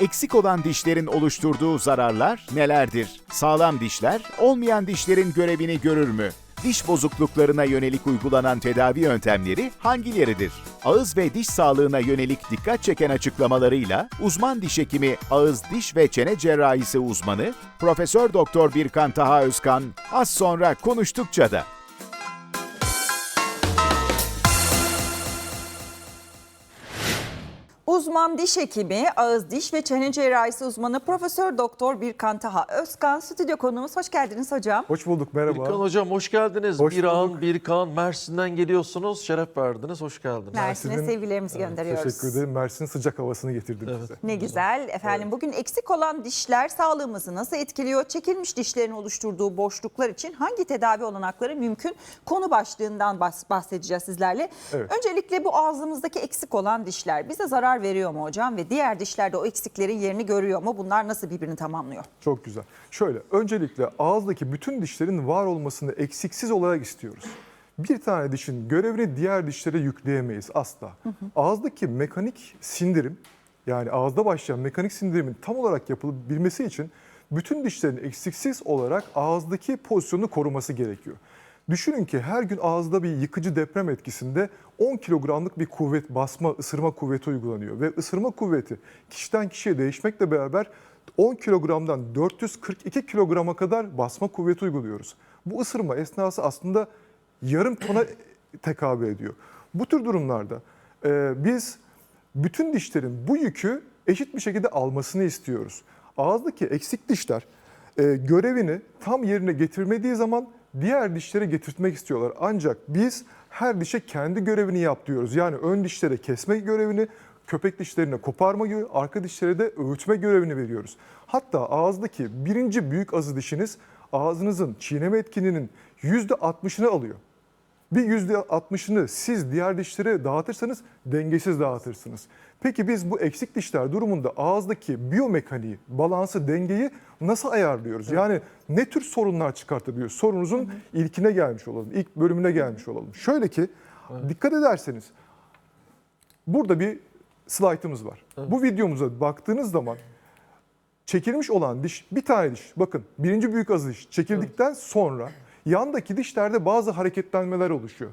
Eksik olan dişlerin oluşturduğu zararlar nelerdir? Sağlam dişler olmayan dişlerin görevini görür mü? Diş bozukluklarına yönelik uygulanan tedavi yöntemleri hangileridir? Ağız ve diş sağlığına yönelik dikkat çeken açıklamalarıyla uzman diş hekimi ağız diş ve çene cerrahisi uzmanı Profesör Doktor Birkan Taha Özkan az sonra konuştukça da Uzman diş hekimi, ağız diş ve çene cerrahisi uzmanı Profesör Doktor Birkan Taha Özkan stüdyo konuğumuz. Hoş geldiniz hocam. Hoş bulduk merhaba. Birkan Hocam hoş geldiniz. Hoş bir an, bulduk. bir kan Mersin'den geliyorsunuz. Şeref verdiniz. Hoş geldiniz. Mersin'e Mersin'in- sevgilerimizi gönderiyoruz. Teşekkür ederim. Mersin'in sıcak havasını getirdim Evet. size. Ne güzel. Efendim bugün eksik olan dişler sağlığımızı nasıl etkiliyor? Çekilmiş dişlerin oluşturduğu boşluklar için hangi tedavi olanakları mümkün? Konu başlığından bahs- bahsedeceğiz sizlerle. Evet. Öncelikle bu ağzımızdaki eksik olan dişler bize zarar veriyor mu hocam? Ve diğer dişlerde o eksiklerin yerini görüyor mu? Bunlar nasıl birbirini tamamlıyor? Çok güzel. Şöyle öncelikle ağızdaki bütün dişlerin var olmasını eksiksiz olarak istiyoruz. Bir tane dişin görevini diğer dişlere yükleyemeyiz asla. Ağızdaki mekanik sindirim yani ağızda başlayan mekanik sindirimin tam olarak yapılabilmesi için bütün dişlerin eksiksiz olarak ağızdaki pozisyonunu koruması gerekiyor. Düşünün ki her gün ağızda bir yıkıcı deprem etkisinde 10 kilogramlık bir kuvvet basma, ısırma kuvveti uygulanıyor. Ve ısırma kuvveti kişiden kişiye değişmekle beraber 10 kilogramdan 442 kilograma kadar basma kuvveti uyguluyoruz. Bu ısırma esnası aslında yarım tona tekabül ediyor. Bu tür durumlarda e, biz bütün dişlerin bu yükü eşit bir şekilde almasını istiyoruz. Ağızdaki eksik dişler e, görevini tam yerine getirmediği zaman diğer dişlere getirtmek istiyorlar. Ancak biz her dişe kendi görevini yap diyoruz. Yani ön dişlere kesme görevini, köpek dişlerine koparma gibi, arka dişlere de öğütme görevini veriyoruz. Hatta ağızdaki birinci büyük azı dişiniz ağzınızın çiğneme etkinliğinin %60'ını alıyor. Bir yüzde 60'ını siz diğer dişlere dağıtırsanız dengesiz dağıtırsınız. Peki biz bu eksik dişler durumunda ağızdaki biyomekaniği, balansı, dengeyi nasıl ayarlıyoruz? Yani ne tür sorunlar çıkartabiliyoruz? Sorunuzun ilkine gelmiş olalım, ilk bölümüne gelmiş olalım. Şöyle ki dikkat ederseniz burada bir slaytımız var. Bu videomuza baktığınız zaman çekilmiş olan diş bir tane diş bakın birinci büyük azı diş çekildikten sonra yandaki dişlerde bazı hareketlenmeler oluşuyor.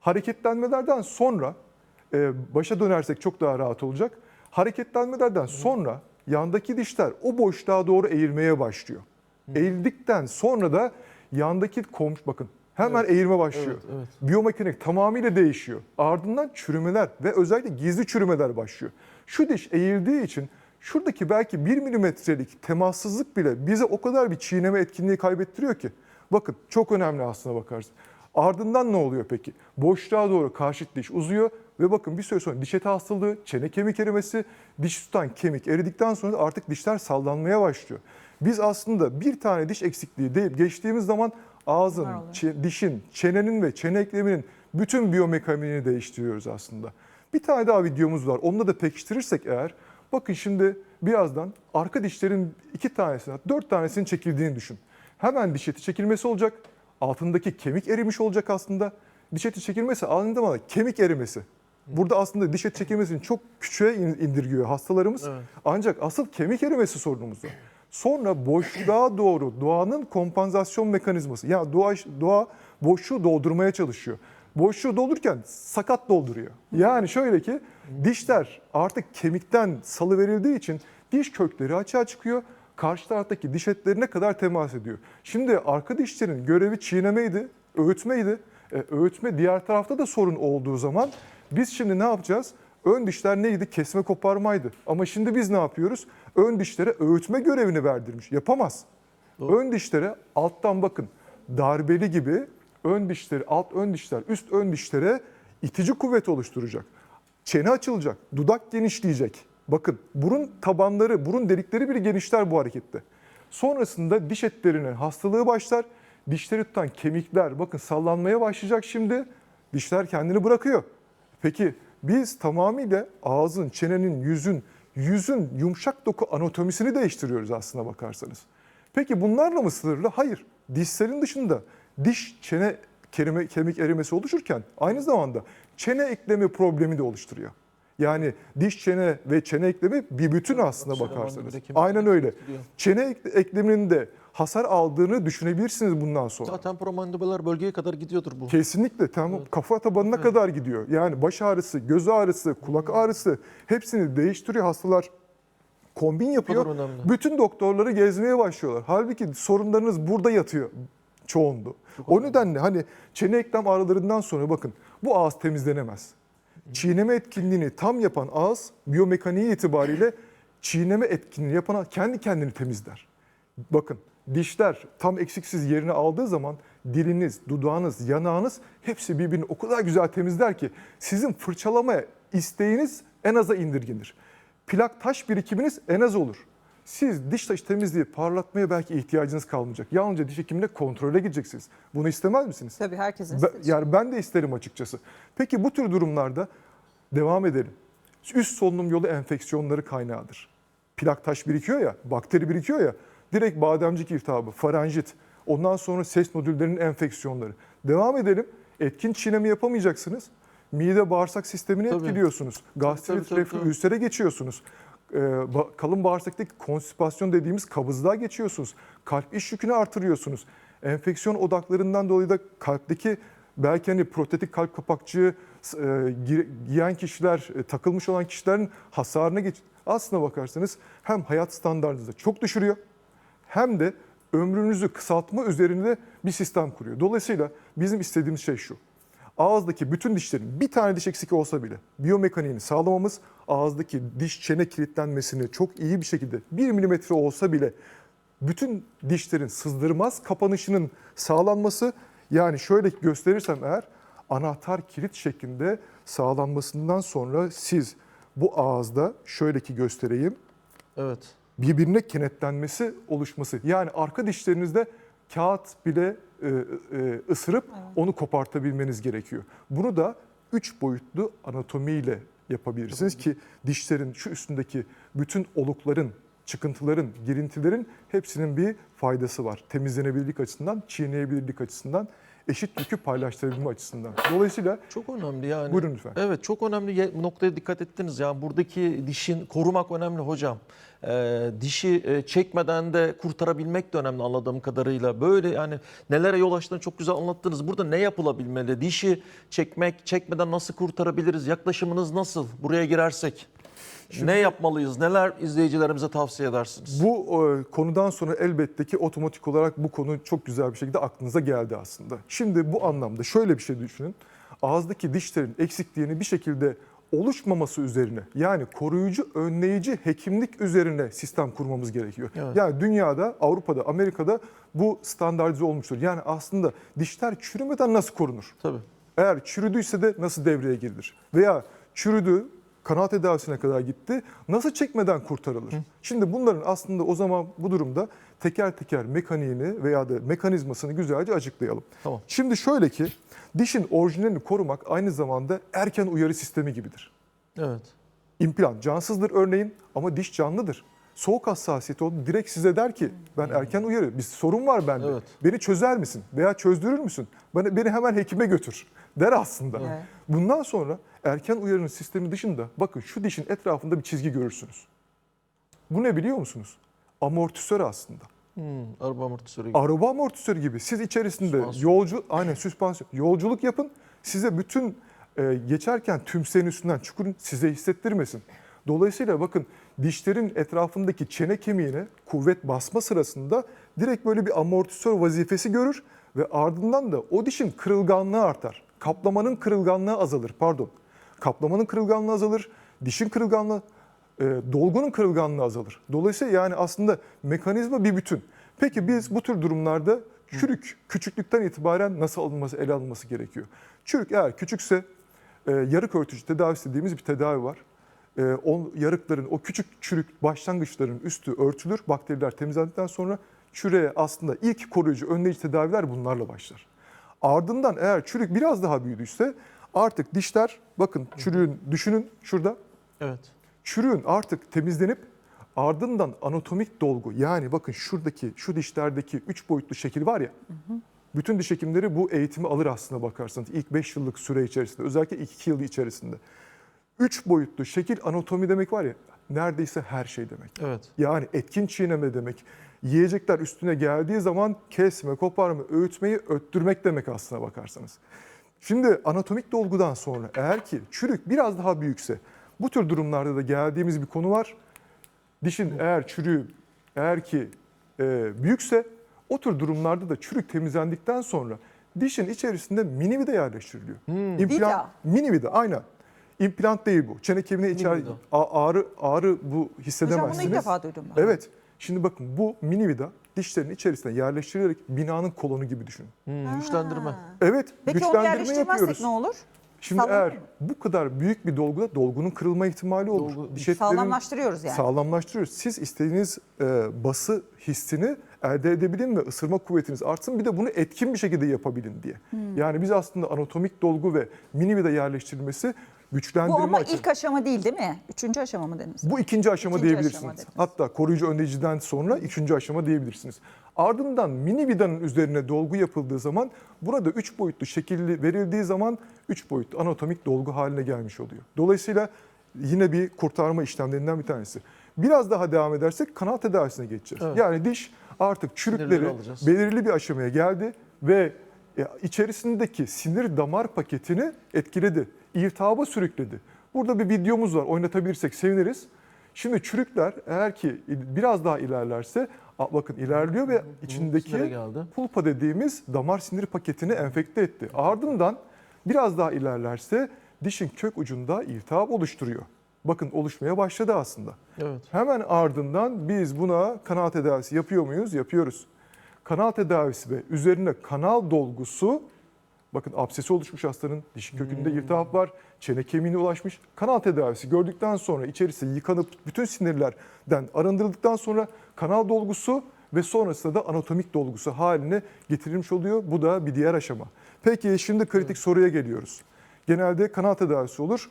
Hareketlenmelerden sonra e, başa dönersek çok daha rahat olacak. Hareketlenmelerden sonra yandaki dişler o boşluğa doğru eğilmeye başlıyor. Eğildikten sonra da yandaki komş bakın hemen eğilme başlıyor. Evet, evet. Biyomekanik tamamıyla değişiyor. Ardından çürümeler ve özellikle gizli çürümeler başlıyor. Şu diş eğildiği için şuradaki belki 1 milimetrelik temassızlık bile bize o kadar bir çiğneme etkinliği kaybettiriyor ki. Bakın çok önemli aslına bakarsın. Ardından ne oluyor peki? Boşluğa doğru karşıt diş uzuyor ve bakın bir süre sonra diş eti hastalığı, çene kemik erimesi, diş tutan kemik eridikten sonra da artık dişler sallanmaya başlıyor. Biz aslında bir tane diş eksikliği deyip geçtiğimiz zaman ağzın, dişin, çenenin ve çene ekleminin bütün biyomekaniğini değiştiriyoruz aslında. Bir tane daha videomuz var. Onunla da pekiştirirsek eğer, bakın şimdi birazdan arka dişlerin iki tanesini, dört tanesinin çekildiğini düşün. Hemen diş eti çekilmesi olacak. Altındaki kemik erimiş olacak aslında. Diş eti çekilmesi aynı zamanda kemik erimesi. Burada aslında diş eti çekilmesini çok küçüğe in- indirgiyor hastalarımız. Evet. Ancak asıl kemik erimesi sorunumuz var. Sonra boşluğa doğru doğanın kompansasyon mekanizması. Yani doğa, doğa boşluğu doldurmaya çalışıyor. Boşluğu doldururken sakat dolduruyor. Yani şöyle ki dişler artık kemikten salı verildiği için diş kökleri açığa çıkıyor. Karşı taraftaki diş etlerine kadar temas ediyor. Şimdi arka dişlerin görevi çiğnemeydi, öğütmeydi. E, öğütme diğer tarafta da sorun olduğu zaman biz şimdi ne yapacağız? Ön dişler neydi? Kesme koparmaydı. Ama şimdi biz ne yapıyoruz? Ön dişlere öğütme görevini verdirmiş. Yapamaz. Ön dişlere alttan bakın darbeli gibi ön dişleri, alt ön dişler, üst ön dişlere itici kuvvet oluşturacak. Çene açılacak, dudak genişleyecek. Bakın burun tabanları, burun delikleri bile genişler bu harekette. Sonrasında diş etlerine hastalığı başlar. Dişleri tutan kemikler bakın sallanmaya başlayacak şimdi. Dişler kendini bırakıyor. Peki biz tamamıyla ağzın, çenenin, yüzün, yüzün yumuşak doku anatomisini değiştiriyoruz aslına bakarsanız. Peki bunlarla mı sınırlı? Hayır. Dişlerin dışında diş, çene kerime- kemik erimesi oluşurken aynı zamanda çene eklemi problemi de oluşturuyor. Yani diş çene ve çene eklemi bir bütün aslında bakarsanız. Aynen öyle. Çene ek- ekleminin de hasar aldığını düşünebilirsiniz bundan sonra. Zaten promandibular bölgeye kadar gidiyordur bu. Kesinlikle tamam kafa tabanına kadar gidiyor. Yani baş ağrısı, göz ağrısı, kulak ağrısı hepsini değiştiriyor hastalar. Kombin yapıyor. önemli. Bütün doktorları gezmeye başlıyorlar. Halbuki sorunlarınız burada yatıyor çoğunluğu. o nedenle hani çene eklem ağrılarından sonra bakın bu ağız temizlenemez. Çiğneme etkinliğini tam yapan ağız biyomekaniği itibariyle çiğneme etkinliğini yapan kendi kendini temizler. Bakın dişler tam eksiksiz yerini aldığı zaman diliniz, dudağınız, yanağınız hepsi birbirini o kadar güzel temizler ki sizin fırçalamaya isteğiniz en aza indirgenir. Plak taş birikiminiz en az olur. Siz diş taşı temizliği parlatmaya belki ihtiyacınız kalmayacak. Yalnızca diş hekimine kontrole gideceksiniz. Bunu istemez misiniz? Tabii herkesin Ben- yani ben de isterim açıkçası. Peki bu tür durumlarda devam edelim. Üst solunum yolu enfeksiyonları kaynağıdır. Plak taş birikiyor ya, bakteri birikiyor ya. Direkt bademcik iltihabı, faranjit, ondan sonra ses nodüllerinin enfeksiyonları. Devam edelim. Etkin çiğneme yapamayacaksınız. Mide bağırsak sistemini Tabii. etkiliyorsunuz. Gastrit, reflü, ülsere geçiyorsunuz. Ba- kalın bağırsaktaki konstipasyon dediğimiz kabızlığa geçiyorsunuz. Kalp iş yükünü artırıyorsunuz. Enfeksiyon odaklarından dolayı da kalpteki belki hani protetik kalp kapakçığı e, gi- giyen kişiler, e, takılmış olan kişilerin hasarına geç. Aslına bakarsanız hem hayat standartınızı çok düşürüyor hem de ömrünüzü kısaltma üzerinde bir sistem kuruyor. Dolayısıyla bizim istediğimiz şey şu. Ağızdaki bütün dişlerin bir tane diş eksik olsa bile biyomekaniğini sağlamamız, ağızdaki diş çene kilitlenmesini çok iyi bir şekilde 1 milimetre olsa bile bütün dişlerin sızdırmaz kapanışının sağlanması yani şöyle gösterirsem eğer anahtar kilit şeklinde sağlanmasından sonra siz bu ağızda şöyle ki göstereyim Evet. birbirine kenetlenmesi oluşması. Yani arka dişlerinizde kağıt bile e, e, ısırıp onu kopartabilmeniz gerekiyor. Bunu da üç boyutlu anatomiyle yapabilirsiniz ki dişlerin şu üstündeki bütün olukların, çıkıntıların, girintilerin hepsinin bir faydası var. Temizlenebilirlik açısından, çiğneyebilirlik açısından, eşit yükü paylaştırabilme açısından. Dolayısıyla Çok önemli yani. Buyurun lütfen. Evet çok önemli noktaya dikkat ettiniz. Yani buradaki dişin korumak önemli hocam. Ee, dişi e, çekmeden de kurtarabilmek de önemli anladığım kadarıyla. Böyle yani nelere yol açtığını çok güzel anlattınız. Burada ne yapılabilmeli? Dişi çekmek, çekmeden nasıl kurtarabiliriz? Yaklaşımınız nasıl buraya girersek? Ne yapmalıyız? Neler izleyicilerimize tavsiye edersiniz? Bu e, konudan sonra elbette ki otomatik olarak bu konu çok güzel bir şekilde aklınıza geldi aslında. Şimdi bu anlamda şöyle bir şey düşünün. Ağızdaki dişlerin eksikliğini bir şekilde oluşmaması üzerine yani koruyucu, önleyici hekimlik üzerine sistem kurmamız gerekiyor. Evet. Yani dünyada, Avrupa'da, Amerika'da bu standartize olmuştur. Yani aslında dişler çürümeden nasıl korunur? Tabii. Eğer çürüdüyse de nasıl devreye girilir? Veya çürüdü, kanal tedavisine kadar gitti, nasıl çekmeden kurtarılır? Şimdi bunların aslında o zaman bu durumda teker teker mekaniğini veya da mekanizmasını güzelce açıklayalım. Tamam. Şimdi şöyle ki dişin orijinalini korumak aynı zamanda erken uyarı sistemi gibidir. Evet. İmplant cansızdır örneğin ama diş canlıdır. Soğuk hassasiyeti oldu direkt size der ki ben erken uyarı bir sorun var bende. Evet. Beni çözer misin veya çözdürür müsün? Beni, beni hemen hekime götür der aslında. Evet. Bundan sonra erken uyarının sistemi dışında bakın şu dişin etrafında bir çizgi görürsünüz. Bu ne biliyor musunuz? Amortisör aslında. Hmm, araba amortisörü gibi. Araba amortisörü gibi. Siz içerisinde Süspansiyon. yolcu aynen süspansiyon yolculuk yapın. Size bütün e, geçerken tümseyin üstünden çukurun size hissettirmesin. Dolayısıyla bakın dişlerin etrafındaki çene kemiğine kuvvet basma sırasında direkt böyle bir amortisör vazifesi görür ve ardından da o dişin kırılganlığı artar. Kaplamanın kırılganlığı azalır pardon. Kaplamanın kırılganlığı azalır, dişin kırılganlığı e, dolgunun kırılganlığı azalır. Dolayısıyla yani aslında mekanizma bir bütün. Peki biz bu tür durumlarda çürük küçüklükten itibaren nasıl alınması, ele alınması gerekiyor? Çürük eğer küçükse e, yarık örtücü tedavisi dediğimiz bir tedavi var. E, o yarıkların, o küçük çürük başlangıçların üstü örtülür. Bakteriler temizlendikten sonra çürüğe aslında ilk koruyucu, önleyici tedaviler bunlarla başlar. Ardından eğer çürük biraz daha büyüdüyse artık dişler, bakın çürüğün düşünün şurada Evet. çürüğün artık temizlenip ardından anatomik dolgu yani bakın şuradaki şu dişlerdeki 3 boyutlu şekil var ya bütün diş hekimleri bu eğitimi alır aslında bakarsanız ilk 5 yıllık süre içerisinde özellikle ilk 2 yıl içerisinde. Üç boyutlu şekil anatomi demek var ya neredeyse her şey demek. Evet. Yani etkin çiğneme demek. Yiyecekler üstüne geldiği zaman kesme, koparma, öğütmeyi öttürmek demek aslına bakarsanız. Şimdi anatomik dolgudan sonra eğer ki çürük biraz daha büyükse bu tür durumlarda da geldiğimiz bir konu var. Dişin eğer çürüğü eğer ki e, büyükse o tür durumlarda da çürük temizlendikten sonra dişin içerisinde mini vida yerleştiriliyor. İmplant, Vida. mini vida aynen. İmplant değil bu. Çene kemiğine içer vida. ağrı ağrı bu Hocam hissedemezsiniz. bunu ilk defa duydum ben. Evet. Şimdi bakın bu mini vida dişlerin içerisine yerleştirilerek binanın kolonu gibi düşünün. Hmm, güçlendirme. Evet, Peki güçlendirme yapıyoruz. ne olur? Şimdi Sallanır eğer mı? bu kadar büyük bir dolguda dolgunun kırılma ihtimali olur. Dolgu- Diş etlerin- Sağlamlaştırıyoruz yani. Sağlamlaştırıyoruz. Siz istediğiniz e, bası hissini elde edebilin ve ısırma kuvvetiniz artsın. Bir de bunu etkin bir şekilde yapabilin diye. Hmm. Yani biz aslında anatomik dolgu ve mini vida yerleştirilmesi Bu güçlendirme ama açısından- ilk aşama değil değil mi? Üçüncü aşama mı dediniz? Bu ikinci aşama İkinci diyebilirsiniz. aşama dediniz. Hatta koruyucu önleyiciden sonra üçüncü aşama diyebilirsiniz. Ardından mini vidanın üzerine dolgu yapıldığı zaman burada üç boyutlu şekilli verildiği zaman üç boyutlu anatomik dolgu haline gelmiş oluyor. Dolayısıyla yine bir kurtarma işlemlerinden bir tanesi. Biraz daha devam edersek kanal tedavisine geçeceğiz. Evet. Yani diş artık çürükleri belirli bir aşamaya geldi ve e, içerisindeki sinir damar paketini etkiledi. İltihaba sürükledi. Burada bir videomuz var. Oynatabilirsek seviniriz. Şimdi çürükler eğer ki biraz daha ilerlerse bakın ilerliyor ve içindeki pulpa dediğimiz damar sinir paketini enfekte etti. Ardından biraz daha ilerlerse dişin kök ucunda iltihap oluşturuyor. Bakın oluşmaya başladı aslında. Evet. Hemen ardından biz buna kanal tedavisi yapıyor muyuz? Yapıyoruz. Kanal tedavisi ve üzerine kanal dolgusu, bakın absesi oluşmuş hastanın, dişin kökünde iltihap var, çene kemiğine ulaşmış. Kanal tedavisi gördükten sonra içerisi yıkanıp bütün sinirlerden arındırıldıktan sonra kanal dolgusu ve sonrasında da anatomik dolgusu haline getirilmiş oluyor. Bu da bir diğer aşama. Peki şimdi kritik soruya geliyoruz. Genelde kanal tedavisi olur.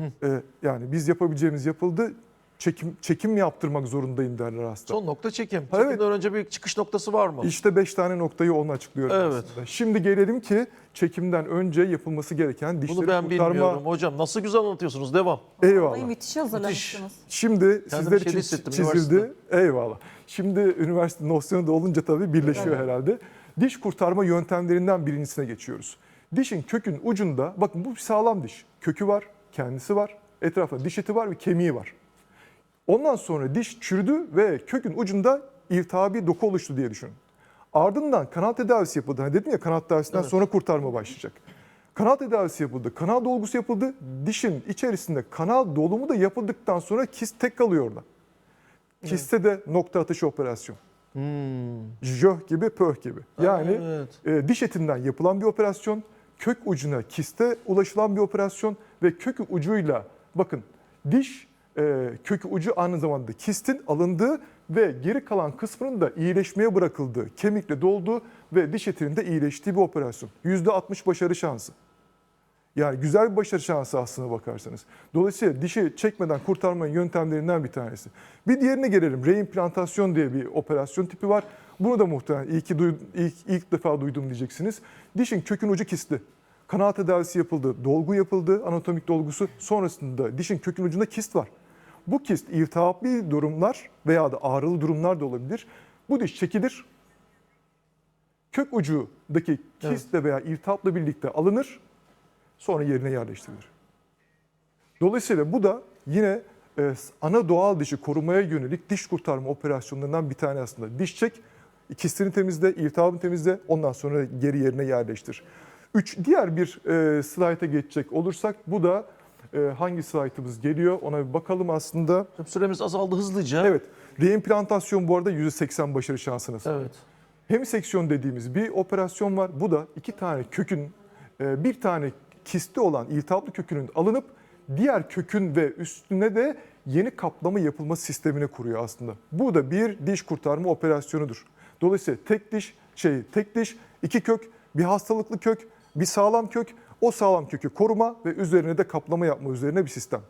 Ee, yani biz yapabileceğimiz yapıldı. Çekim çekim mi yaptırmak zorundayım derler hasta. Son nokta çekim. Evet. Çekimden önce bir çıkış noktası var mı? İşte 5 tane noktayı onun açıklıyorum Evet. aslında. Şimdi gelelim ki çekimden önce yapılması gereken dişleri Bunu ben kurtarma. bilmiyorum hocam. Nasıl güzel anlatıyorsunuz. Devam. Eyvallah. Vallahi müthiş hazırlamışsınız. Şimdi sizler için şey hissettim çizildi. Eyvallah. Şimdi üniversite nosyonu da olunca tabii birleşiyor herhalde. Diş kurtarma yöntemlerinden birincisine geçiyoruz. Dişin kökün ucunda, bakın bu bir sağlam diş. Kökü var, kendisi var, etrafında diş eti var ve kemiği var. Ondan sonra diş çürüdü ve kökün ucunda iltihabi doku oluştu diye düşünün. Ardından kanal tedavisi yapıldı. Hani dedim ya kanal tedavisinden sonra kurtarma başlayacak. Kanal tedavisi yapıldı, kanal dolgusu yapıldı. Dişin içerisinde kanal dolumu da yapıldıktan sonra kist tek kalıyor orada. Kiste de nokta atışı operasyon. Jöh gibi pöh gibi. Yani Evet. e, diş etinden yapılan bir operasyon, kök ucuna kiste ulaşılan bir operasyon ve kök ucuyla bakın diş e, kök ucu aynı zamanda kistin alındığı ve geri kalan kısmının da iyileşmeye bırakıldığı, kemikle dolduğu ve diş etinin de iyileştiği bir operasyon. %60 başarı şansı. Yani güzel bir başarı şansı aslına bakarsanız. Dolayısıyla dişi çekmeden kurtarmanın yöntemlerinden bir tanesi. Bir diğerine gelelim. Reimplantasyon diye bir operasyon tipi var. Bunu da muhtemelen iyi ilk, ilk defa duydum diyeceksiniz. Dişin kökün ucu kisti. Kanal tedavisi yapıldı, dolgu yapıldı, anatomik dolgusu. Sonrasında dişin kökün ucunda kist var. Bu kist iltihaplı durumlar veya da ağrılı durumlar da olabilir. Bu diş çekilir. Kök ucundaki kistle veya iltihapla birlikte alınır sonra yerine yerleştirilir. Dolayısıyla bu da yine e, ana doğal dişi korumaya yönelik diş kurtarma operasyonlarından bir tane aslında. Diş çek, kistini temizle, iltihabını temizle, ondan sonra geri yerine yerleştir. Üç, diğer bir e, slayta geçecek olursak bu da hangi slaytımız geliyor ona bir bakalım aslında. Süremiz azaldı hızlıca. Evet, reimplantasyon bu arada %80 başarı şansına sahip. Evet. Hemiseksiyon dediğimiz bir operasyon var. Bu da iki tane kökün, e, bir tane kisti olan iltihaplı kökünün alınıp diğer kökün ve üstüne de yeni kaplama yapılma sistemini kuruyor aslında. Bu da bir diş kurtarma operasyonudur. Dolayısıyla tek diş, şey tek diş, iki kök, bir hastalıklı kök, bir sağlam kök, o sağlam kökü koruma ve üzerine de kaplama yapma üzerine bir sistem.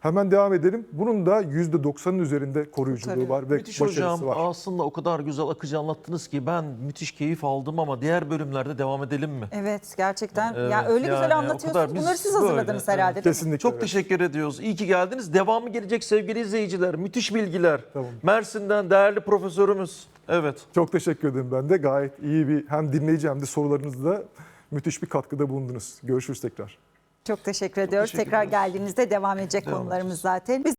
Hemen devam edelim. Bunun da %90'ın üzerinde koruyuculuğu Kurtarıyor. var ve Müthiş başarısı hocam. var. Aslında o kadar güzel akıcı anlattınız ki ben müthiş keyif aldım ama diğer bölümlerde devam edelim mi? Evet gerçekten. Evet, ya öyle yani güzel anlatıyorsunuz. Bunları siz böyle, hazırladınız evet. herhalde. mi? Kesinlikle. Çok evet. teşekkür ediyoruz. İyi ki geldiniz. Devamı gelecek sevgili izleyiciler. Müthiş bilgiler. Tamam. Mersin'den değerli profesörümüz. Evet. Çok teşekkür ederim ben de. Gayet iyi bir hem dinleyici hem de sorularınızda müthiş bir katkıda bulundunuz. Görüşürüz tekrar. Çok teşekkür ediyoruz. teşekkür Tekrar geldiğinizde devam edecek Devam konularımız zaten. Biz